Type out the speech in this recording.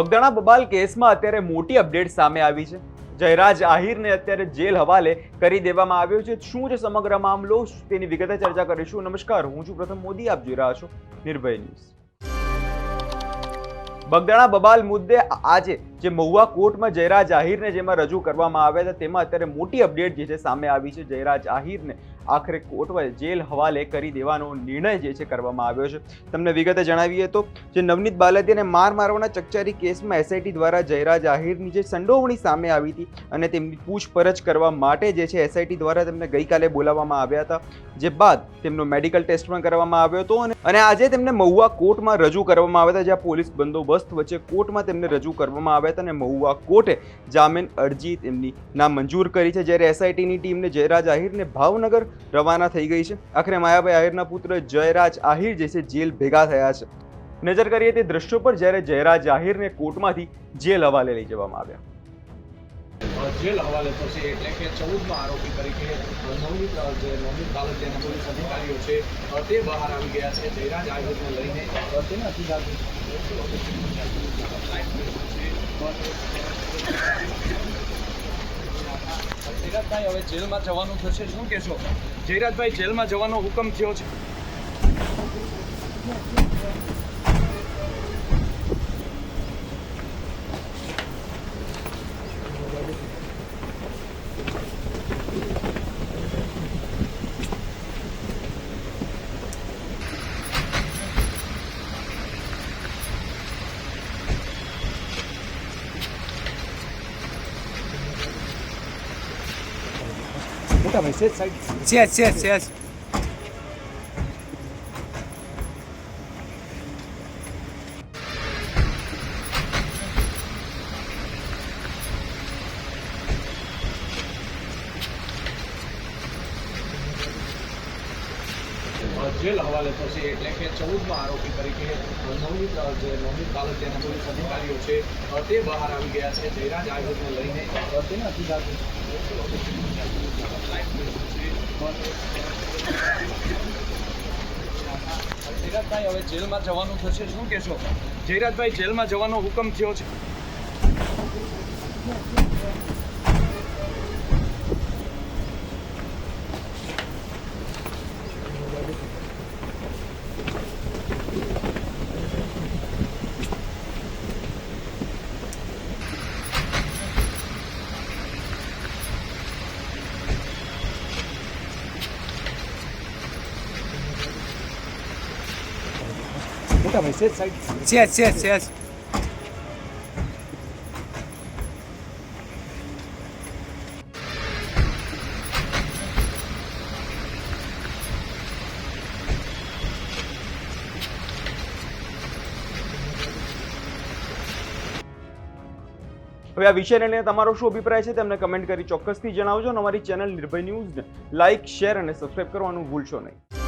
બગદાણા બબાલ કેસમાં અત્યારે મોટી અપડેટ સામે આવી છે. જયરાજ આહિરને અત્યારે જેલ હવાલે કરી દેવામાં આવ્યો છે. શું છે સમગ્ર મામલો? તેની વિગતે ચર્ચા કરીશું. નમસ્કાર, હું છું પ્રથમ મોદી. આપ જોઈ રહ્યા છો નિર્ભય ન્યૂઝ. બગદાણા બબાલ મુદ્દે આજે જે મહુવા કોર્ટમાં જયરાજ આહિરને જેમાં રજૂ કરવામાં આવ્યા હતા, તેમાં અત્યારે મોટી અપડેટ જે છે સામે આવી છે. જયરાજ આહિરને આખરે કોર્ટમાં જેલ હવાલે કરી દેવાનો નિર્ણય જે છે કરવામાં આવ્યો છે. તમને વિગતે જણાવીએ તો, જે નવનીત બાલદીને માર મારવાના ચકચારી કેસમાં એસઆઈટી દ્વારા જયરાજ આહિરની જે સંડોવણી સામે આવી હતી અને તેમની પૂછપરછ કરવા માટે જે છે એસઆઈટી દ્વારા તેમને ગઈકાલે બોલાવવામાં આવ્યા હતા. જે બાદ તેમનો મેડિકલ ટેસ્ટ પણ કરવામાં આવ્યો હતો અને આજે તેમને મહુવા કોર્ટમાં રજૂ કરવામાં આવ્યા હતા, જ્યાં પોલીસ બંદોબસ્ત વચ્ચે કોર્ટમાં તેમને રજૂ કરવામાં આવ્યા હતા અને મહુવા કોર્ટે જામીન અરજી તેમની નામંજૂર કરી છે, જ્યારે એસઆઈટીની ટીમને જયરાજ આહિરને ભાવનગર રવાના થઈ ગઈ છે. આખરે માયાભાઈ આહિરના પુત્ર જયરાજ આહિર જે છે, જેલ ભેગા થયા છે. નજર કરીએ તે દ્રશ્યો પર, જ્યારે જયરાજ આહિરને કોર્ટમાંથી જેલ હવાલે લઈ જવામાં આવ્યા. જેલ હવાલે થશે એટલે કે ચૌદમાં આરોપી તરીકે નવનીત જે નવનીત બાલદિયાના પોલીસ અધિકારીઓ છે તે બહાર આવી ગયા છે. જયરાજ આયોગને લઈને તેના આજે જયરાજભાઈ હવે જેલમાં જવાનું થશે. શું કહેશો? જયરાજભાઈ જેલમાં જવાનો હુકમ થયો છે. મોટા ભાઈ સેજ સાઈડ Yes, yes, yes. જેલ હવાલે થશે એટલે કે ચૌદમાં આરોપી તરીકે નવનીત જે નવનીત બાલદિયાના પોલીસ અધિકારીઓ છે તે બહાર આવી ગયા છે જયરાજ આયોગને લઈને તેના અધિકાર જયરાજભાઈ હવે જેલમાં જવાનું થશે. શું કહેશો? જયરાજભાઈ જેલમાં જવાનો હુકમ થયો છે? મોટા ભાઈ સેજ સાઈડ Yes, yes, yes. હવે આ વિષયને લઈને તમારો શું અભિપ્રાય છે તેમને કમેન્ટ કરી ચોક્કસથી જણાવજો અને અમારી ચેનલ નિર્ભય ન્યૂઝને લાઇક શેર અને સબસ્ક્રાઇબ કરવાનું ભૂલશો નહીં